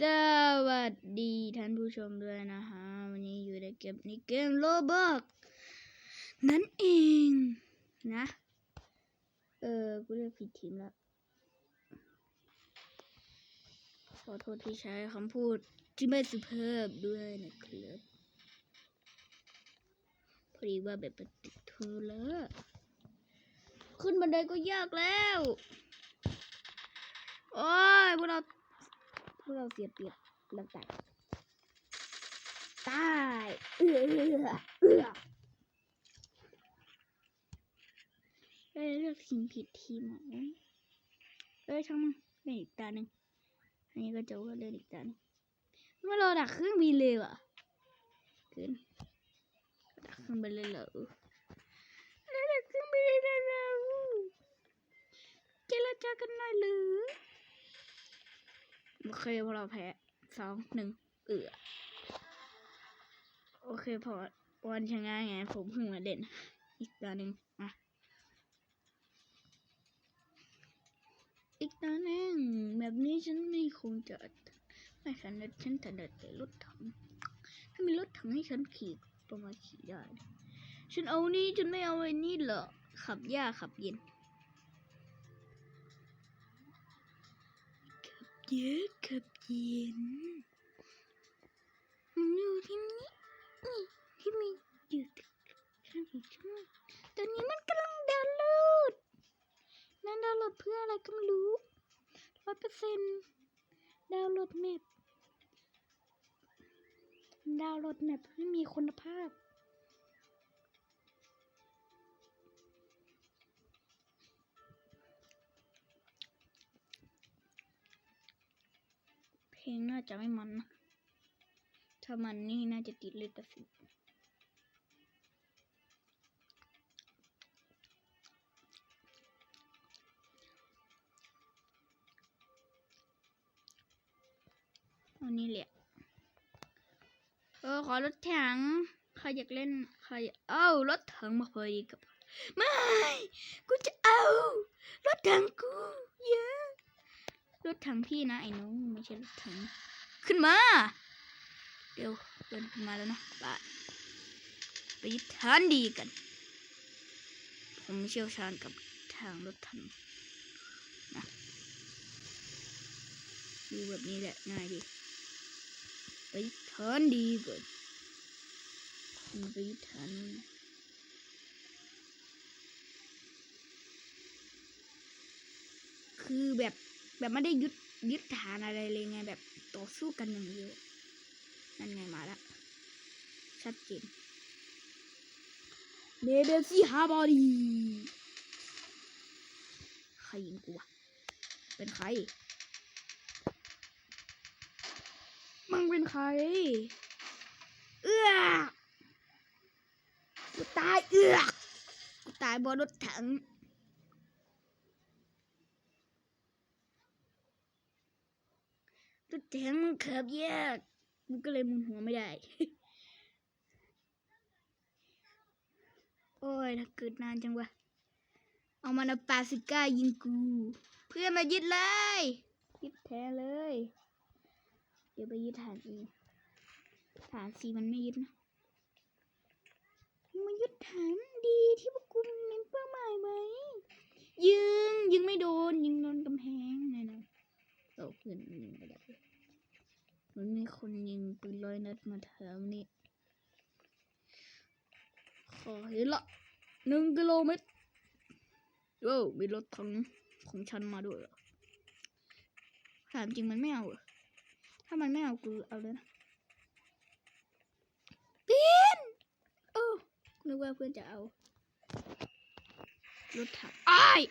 สวัสดีท่านผู้ชมด้วยนะฮะ วันนี้อยู่ในเกมนี้เกมโลบอกนั่นเองนะ เออ กูเรียกผิดทีมแล้วขอโทษที่ใช้คำพูดที่ไม่สุภาพด้วยนะครับพอดีว่าแบบติดเธอแล้วขึ้นบันไดก็ยากแล้ว โอ้ยพวกเรา พวกเราเสียเปรียบเรื่องตายตายเอือเอือเอือเอ้เลือกทีมผิดทีมเหรอเอ้ยช่างมันเล่นอีกตาหนึ่งอันนี้ก็จะว่าเล่นอีกตาหนึ่งไม่รอดักเครื่องบินเลยว่ะเกินดักเครื่องบินเลยเหรอเราดักเครื่องบินเลยเหรอเจรจากันหน่อยหรือ โอเคพอเราแพ้สองหนึ่งเอือโอเคพอวันชนะไง ผมเพิ่งมาเด่น อีกตาหนึ่งมาอีกตาหนึ่งแบบนี้ฉันไม่คงจะไม่ถนัดฉันถนัดแต่รถถังถ้ามีรถถังให้ฉันขี่ประมาณขี่ได้ ฉันเอานี่ฉันไม่เอาไอ้นี่เหรอขับยากขับเย็น เยอะกับเย็นมันอยู่ที่นี่นี่ที่มีอยู่ข้างช่วงตอนนี้มันกำลังดาวน์โหลดนั่นดาวน์โหลดเพื่ออะไรก็ไม่รู้ร้อยเปอร์เซ็นต์ดาวน์โหลดแมปดาวน์โหลดแมปให้มีคุณภาพ เพลงน่าจะไม่มันนะ ถ้ามันนี่น่าจะติดเลิขสิทธิ์อันนี้แหละ เออ ขอรถถัง ใครอยากเล่น ใคร เอ้ารถถังมาพอดีกับ ไม่ กูจะเอา รถถังกู เยอะ ถถังพี่นะไอ้น้องไม่ใช่รถถังขึ้นมา เดี๋ยวเดินขึ้นมาแล้วนะไปไปยึดฐานดีกัน ผมเชี่ยวชาญกับทางรถถังนะดูแบบนี้แหละง่ายดีไปยึดฐานดีก่อนผมไปยึดฐานนู้นคือแบบ แบบไม่ได้ยึดยึดฐานอะไรเลยไง แบบต่อสู้กันอย่างเดียวนั่นไงมาล้วชัดเจนเดเบลซี่ฮาบอดีใครยิงกูวะเป็นใครมึงเป็นใคร เอื้อกูตายเอื้อกูตายบนรถถัง รถถังมันขับยากมันก็เลยหมุนหัวไม่ได้ โอ้ยถ้าเกิดนานจังวะ เอามันเอาปาสิก้ายิงกู เพื่อนมายึดเลย ยึดแท้เลย เดี๋ยวไปยึดฐานเองฐานสีมันไม่ยึดนะมายึดฐานดีที่พวกกูมีเป้าหมายไหมยิงยิงไม่โดน ยิงโดนกำแพงแน่นอ โอเพื่อนยิงไม่ได้มันมีคนยิงปืนร้อยนัดมาแถวนี้ขอเห็นละหนึ่งกิโลเมตรโอ้มีรถถังของฉันมาด้วยถามจริงมันไม่เอาถ้ามันไม่เอากูเอาเลยนะปีนโอ้นึกว่าเพื่อนจะเอา รถถังอ้าย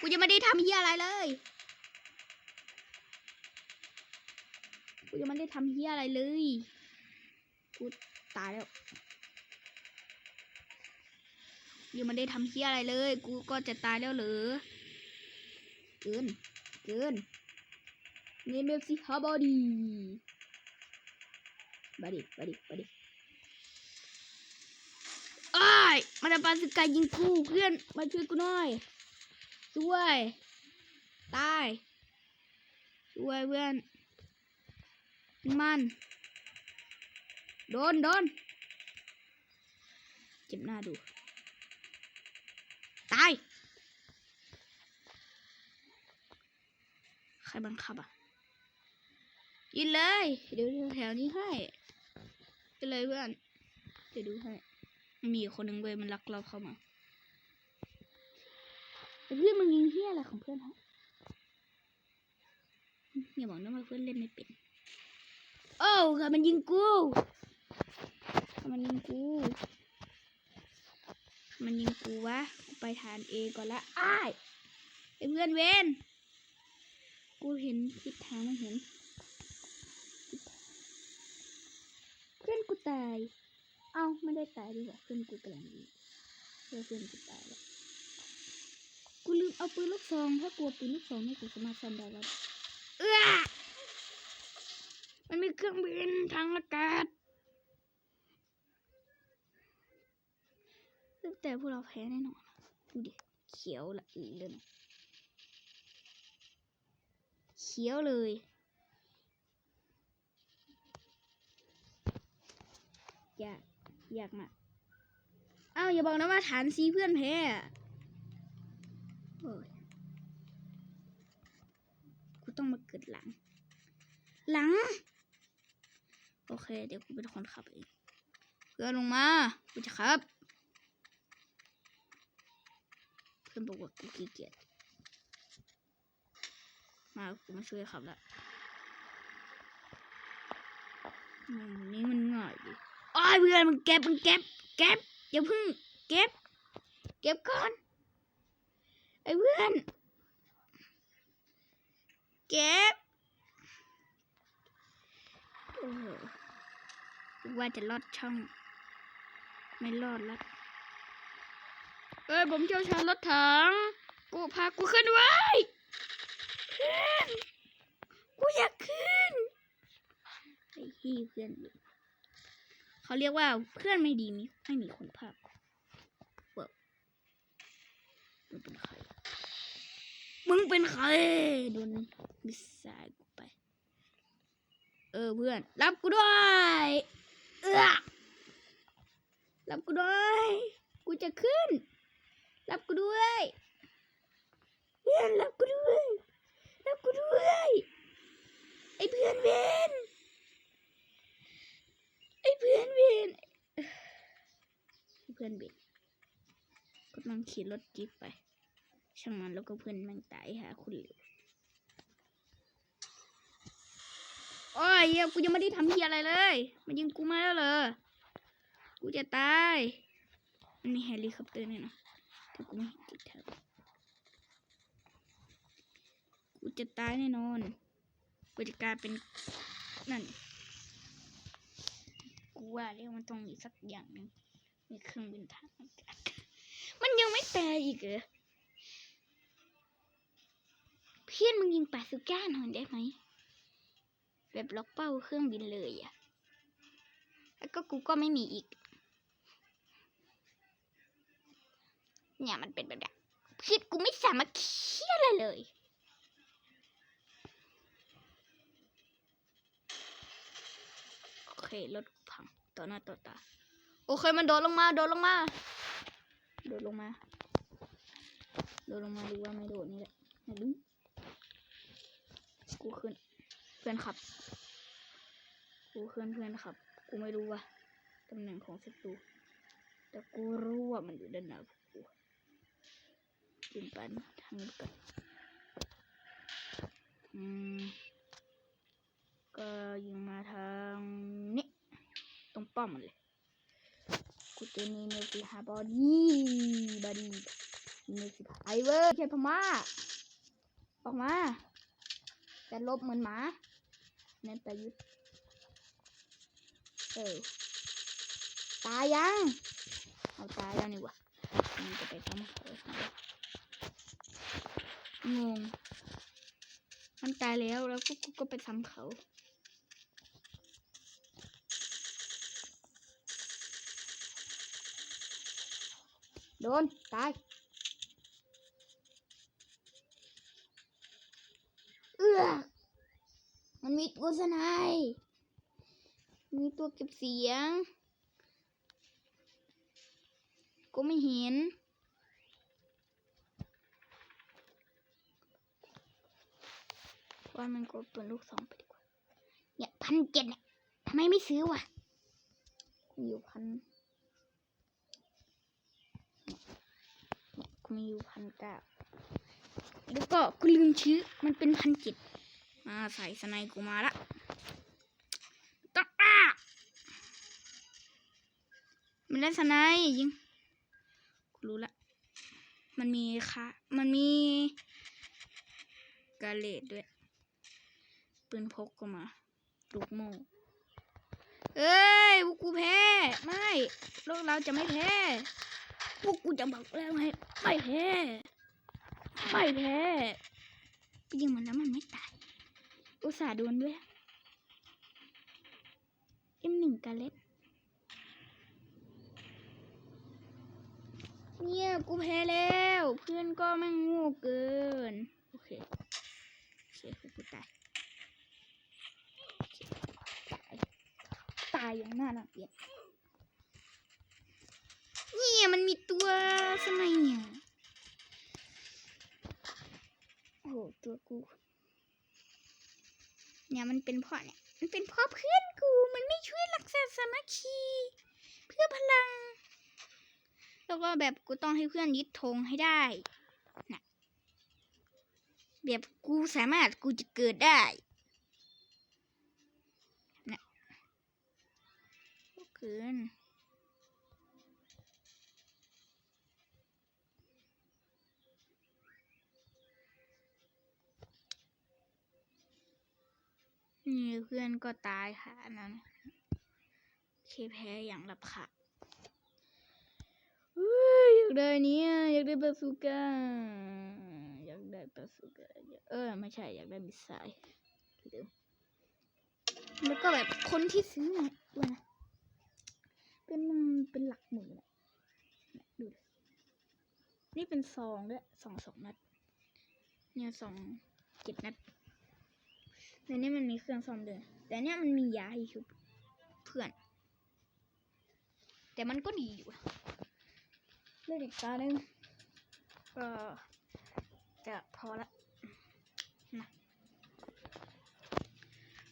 กูยังไม่ได้ทำเฮียอะไรเลย กูยังไม่ได้ทำเฮียอะไรเลย กูตายแล้วยังไม่ได้ทำเฮียอะไรเลย กูก็จะตายแล้วเหรอ เกิน เกินเนเมลซิฮาบอดีบาดิบาดิบาดิอ้มันจะปาสกายยิงกูเพื่อน มาช่วยกูหน่อย ช่วย ตาย ช่วยเพื่อน มัน โดนโดนเจ็บหน้าดู ตาย ใครบังคับอะยินเลย เดี๋ยวแถวนี้ให้ไปเลยเพื่อน เดี๋ยวดูให้ มีคนหนึ่งเว้ยมันลักเราเข้ามาเพื่อนมันยิงเฮียอะไรของเพื่อนฮะอย่าบอกนะว่าเพื่อนเล่นไม่เป็น โอ้ค่ะมันยิงกูมันยิงกู มันยิงกูวะ กูไปฐานเอก่อนละอ้ายไอ้เพื่อนเวนกูเห็นทิศทางมันเห็น เพื่อนกูตาย เอ้าไม่ได้ตายดีกว่าเพื่อนกูกำลังดีเพื่อนกูตายแล้วกูลืมเอาปืนลูกซอง ถ้ากลัวปืนลูกซองไม่กูสามารถซ่อมได้แล้วเอื้อ มันมีเครื่องบินทางอากาศแต่พวกเราแพ้แน่นอนดูดิเขียวละอือเลยเขียวเลยอยากอยากมาอ้าวอย่าบอกนะว่าฐานซีเพื่อนแพ้โอ้ยกูต้องมาเกิดหลัง หลัง โอเค เดี๋ยวกูเป็นคนขับเองเพื่อนลงมากูจะขับ เพื่อนบอกว่ากูขี้เกียจมากูมาช่วยขับละนี่มันง่ายดิอ้ยเพื่อนมึงเก็บมึงเก็บเก็บอย่าพึ่งเก็บ เก็บก่อน ไอ้เพื่อน เก็บโอ้โหนึก ว่าจะลอดช่อง ไม่รอดละเอ้ยผมเชี่ยวชาญรถถังกูพากูขึ้นไว้ขึ้นกูอยากขึ้นไอ้ที่เพื่อนอยู่เขาเรียกว่าเพื่อนไม่ดีมีไม่มีคุณภาพเวิร์กมึงเป็นใครมึงเป็นใครโดนมิสไซล์กูไป เออเพื่อน รับกูด้วย เออรับกูด้วย กูจะขึ้น รับกูด้วยเพื่อนรับกูด้วย รับกูด้วย ไอ้เพื่อนเวนไอ้เพื่อนเวนไอเพื่อนเวนกำลังขี่รถจิ๊บไป ช่างมันแล้วก็เพื่อนม่งตายหาคุณเหลว อ้ยกูยังไม่ได้ทำเหี้ยอะไรเลย มันยิงกูมาแล้วเหรอ กูจะตาย มันมีเฮลิคอปเตอร์เนี่ยนะแต่กูไม่เห็นติดแถวกูจะตายแน่นอนกูจะกลายเป็นนั่น กูว่าเรียกมันต้องมีสักอย่างหนึงมีเครื่องบินทางอากาศมันยังไม่ตายอีกเหรอเพื่อนมึงยิงปาสุก้าหน่อยได้ไหม แบบล็อกเป้าเครื่องบินเลยอะแล้วก็กูก็ไม่มีอีก เนี่ยมันเป็นแบบเนี้ยเพื่อนกูไม่สามารถเคียอะไรเลย โอเครถพังต่อหน้าต่อตา โอเคมันโดดลงมา โดดลงมา โดดลงมา โดดลงมาหรือว่าไม่โดดนี่แหละไม่รู้กูขึ้น เพื่อนขับ กูขึ้นเพื่อนขับ กูไม่รู้ว่าตำแหน่งของศัตรู แต่กูรู้ว่ามันอยู่ด้านหน้าพวกกูยิงไปทางนี้ก่อนอืม ก็ยิงมาทางนี้ ตรงป้อมมันเลย กูจะมีเมลสิฮาบอดี้บอดี้เมลสิไอเวอร์ใช่พม่าออกมาจะลบเหมือนหมา น้นประยุทธ์ เออ ตายยัง เอาตายแล้วนี่วะมันจะไปทำเขาทำไมงง มันตายแล้วแล้วก็กูก็ไปทำเขาโดน ตาย เอื้อ มันมีตัวสไนป์มีตัวเก็บเสียง ก็ไม่เห็น ว่ามันกดปืนลูกสองไปดีกว่า เนี่ยพันเจ็ดเนี่ยทำไมไม่ซื้อวะมีอยู่พันเนี่ยกูมีอยู่พันเก้าแล้วก็กูลืมชื่อ มันเป็นพันเจ็ด มาใส่สไนกูมาละต้องอ้ามันเล่นสไนยิงกูรู้ละมันมีค่ะ มันมีกาเลตด้วย ปืนพกก็มาลูกโม่เอ้ยพวกกูแพ้ ไม่โลกเราจะไม่แพ้พวกกูจะบอกแล้วไงไม่แพ้ไม่แพ้ไปยิงมันแล้วมันไม่ตาย อุตส่าห์โดนด้วยเอ็มหนึ่งกาเล็ตเนี่ย กูแพ้แล้ว เพื่อนก็ไม่งโง่เกิน โอเค โอเคกูตาย ตาย ตายอย่างน่ารังเกียจเนี่ย มันมีตัวสมัยเนี่ยโอ้โห ตัวกู เนี่ยมันเป็นเพ่อเนี่ย มันเป็นเพ่อเพื่อนกู มันไม่ช่วยรักษาสามัคคี เพื่อพลัง แล้วก็แบบกูต้องให้เพื่อนยึดธงให้ได้นะแบบกูสามารถกูจะเกิดได้นะเกิน นี่เพื่อนก็ตายค่ะอันนั้นเคแพ้อย่างรับค่ะอยากได้นี้อยากได้บาซูก้าอยากได้บาซูก้าเออไม่ใช่อยากได้มิสไซล์เดี๋ยวแล้วก็แบบคนที่ซื้อมาด้วยนะเป็นเป็นหลักหมื่นเนี่ยดูนี่เป็นซองด้วยสองสองนัด เนี่ยสองเจ็ดนัด ในนี้มันมีเครื่องซ่อมด้วยแต่เนี่ยมันมียาให้ชุบเพื่อน แต่มันก็ดีอยู่นะเลือกอีกตาหนึ่งก็จะพอละนะ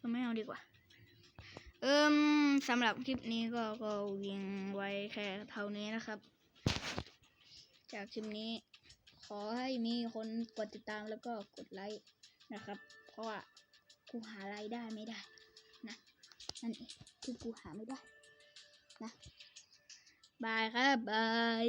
ก็ไม่เอาดีกว่า เอิมสำหรับคลิปนี้ก็ก็เวียงไว้แค่เท่านี้นะครับ จากคลิปนี้ ขอให้มีคนกดติดตามแล้วก็กดไลค์นะครับ เพราะว่า กูหารายได้ไม่ได้นะนั่นเองคือกูหาไม่ได้นะบายครับบาย